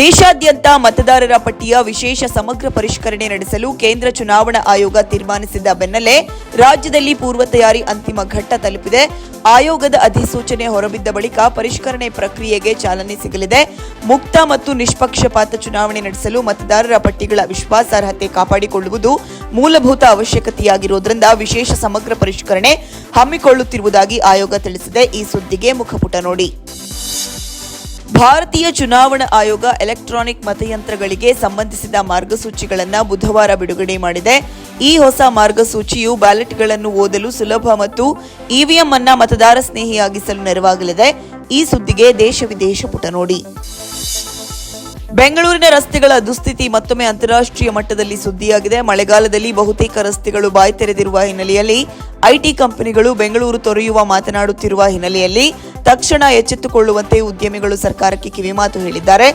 ದೇಶಾದ್ಯಂತ ಮತದಾರರ ಪಟ್ಟಿಯ ವಿಶೇಷ ಸಮಗ್ರ ಪರಿಷ್ಕರಣೆ ನಡೆಸಲು ಕೇಂದ್ರ ಚುನಾವಣಾ ಆಯೋಗ ತೀರ್ಮಾನಿಸಿದ ಬೆನ್ನಲ್ಲೇ ರಾಜ್ಯದಲ್ಲಿ ಪೂರ್ವ ತಯಾರಿ ಅಂತಿಮ ಘಟ್ಟ ತಲುಪಿದೆ. ಆಯೋಗದ ಅಧಿಸೂಚನೆ ಹೊರಬಿದ್ದ ಬಳಿಕ ಪರಿಷ್ಕರಣೆ ಪ್ರಕ್ರಿಯೆಗೆ ಚಾಲನೆ ಸಿಗಲಿದೆ. ಮುಕ್ತ ಮತ್ತು ನಿಷ್ಪಕ್ಷಪಾತ ಚುನಾವಣೆ ನಡೆಸಲು ಮತದಾರರ ಪಟ್ಟಿಗಳ ವಿಶ್ವಾಸಾರ್ಹತೆ ಕಾಪಾಡಿಕೊಳ್ಳುವುದು ಮೂಲಭೂತ ಅವಶ್ಯಕತೆಯಾಗಿರುವುದರಿಂದ ವಿಶೇಷ ಸಮಗ್ರ ಪರಿಷ್ಕರಣೆ ಹಮ್ಮಿಕೊಳ್ಳುತ್ತಿರುವುದಾಗಿ ಆಯೋಗ ತಿಳಿಸಿದೆ. ಈ ಸುದ್ದಿಗೆ ಮುಖಪುಟ ನೋಡಿ. ಭಾರತೀಯ ಚುನಾವಣಾ ಆಯೋಗ ಎಲೆಕ್ಟ್ರಾನಿಕ್ ಮತಯಂತ್ರಗಳಿಗೆ ಸಂಬಂಧಿಸಿದ ಮಾರ್ಗಸೂಚಿಗಳನ್ನು ಬುಧವಾರ ಬಿಡುಗಡೆ ಮಾಡಿದೆ. ಈ ಹೊಸ ಮಾರ್ಗಸೂಚಿಯು ಬ್ಯಾಲೆಟ್ಗಳನ್ನು ಓದಲು ಸುಲಭ ಮತ್ತು ಇವಿಎಂ ಅನ್ನ ಮತದಾರ ಸ್ನೇಹಿಯಾಗಿಸಲು ನೆರವಾಗಲಿದೆ. ಈ ಸುದ್ದಿಗೆ ದೇಶ ವಿದೇಶ ಪುಟ ನೋಡಿ. ಬೆಂಗಳೂರಿನ ರಸ್ತೆಗಳ ದುಸ್ಥಿತಿ ಮತ್ತೊಮ್ಮೆ ಅಂತಾರಾಷ್ಟ್ರೀಯ ಮಟ್ಟದಲ್ಲಿ ಸುದ್ದಿಯಾಗಿದೆ. ಮಳೆಗಾಲದಲ್ಲಿ ಬಹುತೇಕ ರಸ್ತೆಗಳು ಬಾಯಿ ತೆರೆದಿರುವ ಹಿನ್ನೆಲೆಯಲ್ಲಿ ಐಟಿ ಕಂಪನಿಗಳು ಬೆಂಗಳೂರು ತೊರೆಯುವ ಮಾತನಾಡುತ್ತಿರುವ ಹಿನ್ನೆಲೆಯಲ್ಲಿ ತಕ್ಷಣ ಎಚ್ಚೆತ್ತುಕೊಳ್ಳುವಂತೆ ಉದ್ಯಮಿಗಳು ಸರ್ಕಾರಕ್ಕೆ ಕಿವಿಮಾತು ಹೇಳಿದ್ದಾರೆ.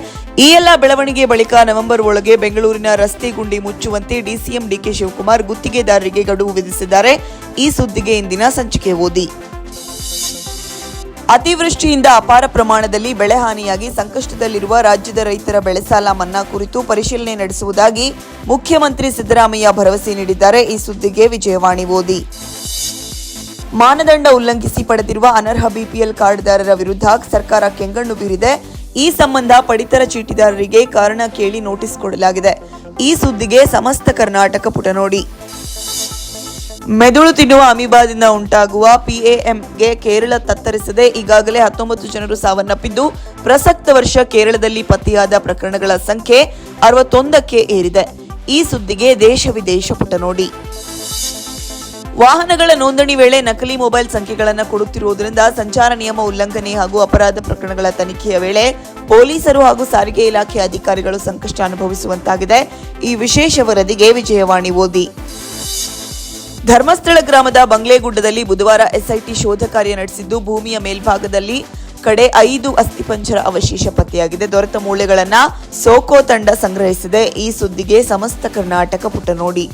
ಈ ಎಲ್ಲ ಬೆಳವಣಿಗೆ ಬಳಿಕ ನವೆಂಬರ್ ಒಳಗೆ ಬೆಂಗಳೂರಿನ ರಸ್ತೆ ಗುಂಡಿ ಮುಚ್ಚುವಂತೆ ಡಿಸಿಎಂ ಡಿಕೆ ಶಿವಕುಮಾರ್ ಗುತ್ತಿಗೆದಾರರಿಗೆ ಗಡುವು ವಿಧಿಸಿದ್ದಾರೆ. ಈ ಸುದ್ದಿಗೆ ಇಂದಿನ ಸಂಚಿಕೆ ಓದಿ. ಅತಿವೃಷ್ಟಿಯಿಂದ ಅಪಾರ ಪ್ರಮಾಣದಲ್ಲಿ ಬೆಳೆ ಹಾನಿಯಾಗಿ ಸಂಕಷ್ಟದಲ್ಲಿರುವ ರಾಜ್ಯದ ರೈತರ ಬೆಳೆ ಸಾಲ ಮನ್ನಾ ಕುರಿತು ಪರಿಶೀಲನೆ ನಡೆಸುವುದಾಗಿ ಮುಖ್ಯಮಂತ್ರಿ ಸಿದ್ದರಾಮಯ್ಯ ಭರವಸೆ ನೀಡಿದ್ದಾರೆ. ಈ ಸುದ್ದಿಗೆ ವಿಜಯವಾಣಿ ಓದಿ. ಮಾನದಂಡ ಉಲ್ಲಂಘಿಸಿ ಪಡೆದಿರುವ ಅನರ್ಹ ಬಿಪಿಎಲ್ ಕಾರ್ಡ್ದಾರರ ವಿರುದ್ಧ ಸರ್ಕಾರ ಕೆಂಗಣ್ಣು ಬೀರಿದೆ. ಈ ಸಂಬಂಧ ಪಡಿತರ ಚೀಟಿದಾರರಿಗೆ ಕಾರಣ ಕೇಳಿ ನೋಟಿಸ್ ಕೊಡಲಾಗಿದೆ. ಈ ಸುದ್ದಿಗೆ ಸಮಸ್ತ ಕರ್ನಾಟಕ ಪುಟ ನೋಡಿ. ಮೆದುಳು ತಿನ್ನುವ ಅಮೀಬಾದಿಂದ ಉಂಟಾಗುವ ಪಿಎಎಂಗೆ ಕೇರಳ ತತ್ತರಿಸದೆ ಈಗಾಗಲೇ ಹತ್ತೊಂಬತ್ತು ಜನರು ಸಾವನ್ನಪ್ಪಿದ್ದು, ಪ್ರಸಕ್ತ ವರ್ಷ ಕೇರಳದಲ್ಲಿ ಪತ್ತೆಯಾದ ಪ್ರಕರಣಗಳ ಸಂಖ್ಯೆ ಅರವತ್ತೊಂದಕ್ಕೆ ಏರಿದೆ. ಈ ಸುದ್ದಿಗೆ ದೇಶ ವಿದೇಶ ಪುಟ ನೋಡಿ. ವಾಹನಗಳ ನೋಂದಣಿ ವೇಳೆ ನಕಲಿ ಮೊಬೈಲ್ ಸಂಖ್ಯೆಗಳನ್ನು ಕೊಡುತ್ತಿರುವುದರಿಂದ ಸಂಚಾರ ನಿಯಮ ಉಲ್ಲಂಘನೆ ಹಾಗೂ ಅಪರಾಧ ಪ್ರಕರಣಗಳ ತನಿಖೆಯ ವೇಳೆ ಪೊಲೀಸರು ಹಾಗೂ ಸಾರಿಗೆ ಇಲಾಖೆ ಅಧಿಕಾರಿಗಳು ಸಂಕಷ್ಟ ಅನುಭವಿಸುವಂತಾಗಿದೆ. ಈ ವಿಶೇಷ ವರದಿಗೆ ವಿಜಯವಾಣಿ ಓದಿ. ಧರ್ಮಸ್ಥಳ ಗ್ರಾಮದ ಬಂಗ್ಲೆಗುಡ್ಡದಲ್ಲಿ ಬುಧವಾರ ಎಸ್ಐಟಿ ಶೋಧ ಕಾರ್ಯ ನಡೆಸಿದ್ದು, ಭೂಮಿಯ ಮೇಲ್ಭಾಗದಲ್ಲಿ ಕಡೆ ಐದು ಅಸ್ಥಿಪಂಜರ ಅವಶೇಷ ಪತ್ತೆಯಾಗಿದೆ. ದೊರೆತ ಮೂಳೆಗಳನ್ನ ಸೋಕೋ ತಂಡ ಸಂಗ್ರಹಿಸಿದೆ. ಈ ಸುದ್ದಿಗೆ ಸಮಸ್ತ ಕರ್ನಾಟಕ ಪುಟ ನೋಡಿ.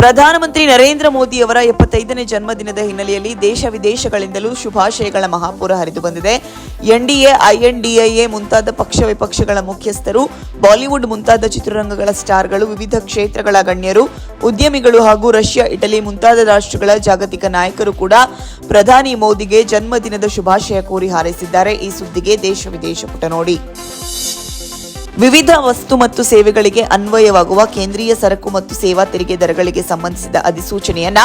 ಪ್ರಧಾನಮಂತ್ರಿ ನರೇಂದ್ರ ಮೋದಿ ಅವರ ಎಪ್ಪತ್ತೈದನೇ ಜನ್ಮದಿನದ ಹಿನ್ನೆಲೆಯಲ್ಲಿ ದೇಶ ವಿದೇಶಗಳಿಂದಲೂ ಶುಭಾಶಯಗಳ ಮಹಾಪೂರ ಹರಿದು ಬಂದಿದೆ. ಎನ್ಡಿಎ ಐಎನ್ಡಿಐಎ ಮುಂತಾದ ಪಕ್ಷ ವಿಪಕ್ಷಗಳ ಮುಖ್ಯಸ್ಥರು, ಬಾಲಿವುಡ್ ಮುಂತಾದ ಚಿತ್ರರಂಗಗಳ ಸ್ಟಾರ್ಗಳು, ವಿವಿಧ ಕ್ಷೇತ್ರಗಳ ಗಣ್ಯರು, ಉದ್ಯಮಿಗಳು ಹಾಗೂ ರಷ್ಯಾ, ಇಟಲಿ ಮುಂತಾದ ರಾಷ್ಟ್ರಗಳ ಜಾಗತಿಕ ನಾಯಕರು ಕೂಡ ಪ್ರಧಾನಿ ಮೋದಿಗೆ ಜನ್ಮದಿನದ ಶುಭಾಶಯ ಕೋರಿ ಹಾರೈಸಿದ್ದಾರೆ. ಈ ಸುದ್ದಿಗೆ ದೇಶ ವಿದೇಶ ಪುಟ ನೋಡಿ. ವಿವಿಧ ವಸ್ತು ಮತ್ತು ಸೇವೆಗಳಿಗೆ ಅನ್ವಯವಾಗುವ ಕೇಂದ್ರೀಯ ಸರಕು ಮತ್ತು ಸೇವಾ ತೆರಿಗೆ ದರಗಳಿಗೆ ಸಂಬಂಧಿಸಿದ ಅಧಿಸೂಚನೆಯನ್ನ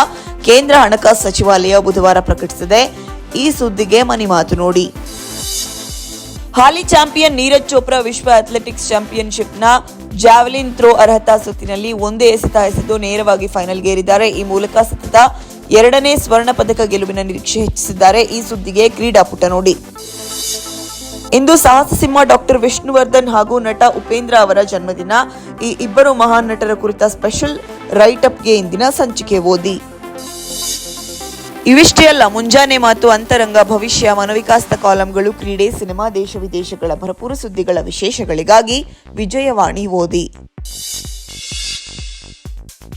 ಕೇಂದ್ರ ಹಣಕಾಸು ಸಚಿವಾಲಯ ಬುಧವಾರ ಪ್ರಕಟಿಸಿದೆ. ಈ ಸುದ್ದಿಗೆ ಮನಿ ಮಾತು ನೋಡಿ. ಹಾಲಿ ಚಾಂಪಿಯನ್ ನೀರಜ್ ಚೋಪ್ರಾ ವಿಶ್ವ ಅಥ್ಲೆಟಿಕ್ಸ್ ಚಾಂಪಿಯನ್ಶಿಪ್ನ ಜಾವೆಲಿನ್ ಥ್ರೋ ಅರ್ಹತಾ ಸುತ್ತಿನಲ್ಲಿ ಒಂದೇ ಎಸೆತ ಎಸೆದು ನೇರವಾಗಿ ಫೈನಲ್ಗೇರಿದ್ದಾರೆ. ಈ ಮೂಲಕ ಸತತ ಎರಡನೇ ಸ್ವರ್ಣ ಪದಕ ಗೆಲುವಿನ ನಿರೀಕ್ಷೆ ಹೆಚ್ಚಿಸಿದ್ದಾರೆ. ಈ ಸುದ್ದಿಗೆ ಕ್ರೀಡಾಪುಟ ನೋಡಿ. ಇಂದು ಸಾಹಸ ಸಿಂಹ ಡಾಕ್ಟರ್ ವಿಷ್ಣುವರ್ಧನ್ ಹಾಗೂ ನಟ ಉಪೇಂದ್ರ ಅವರ ಜನ್ಮದಿನ. ಈ ಇಬ್ಬರು ಮಹಾನ್ ನಟರ ಕುರಿತ ಸ್ಪೆಷಲ್ ರೈಟ್ ಅಪ್ಗೆ ಇಂದಿನ ಸಂಚಿಕೆ ಓದಿ. ಇವಿಷ್ಟೇ ಅಲ್ಲ ಮುಂಜಾನೆ ಮಾತು ಅಂತರಂಗ, ಭವಿಷ್ಯ, ಮನೋವಿಕಾಸದ ಕಾಲಂಗಳು, ಕ್ರೀಡೆ, ಸಿನಿಮಾ, ದೇಶ ವಿದೇಶಗಳ ಭರಪೂರ ಸುದ್ದಿಗಳ ವಿಶೇಷಗಳಿಗಾಗಿ ವಿಜಯವಾಣಿ ಓದಿ.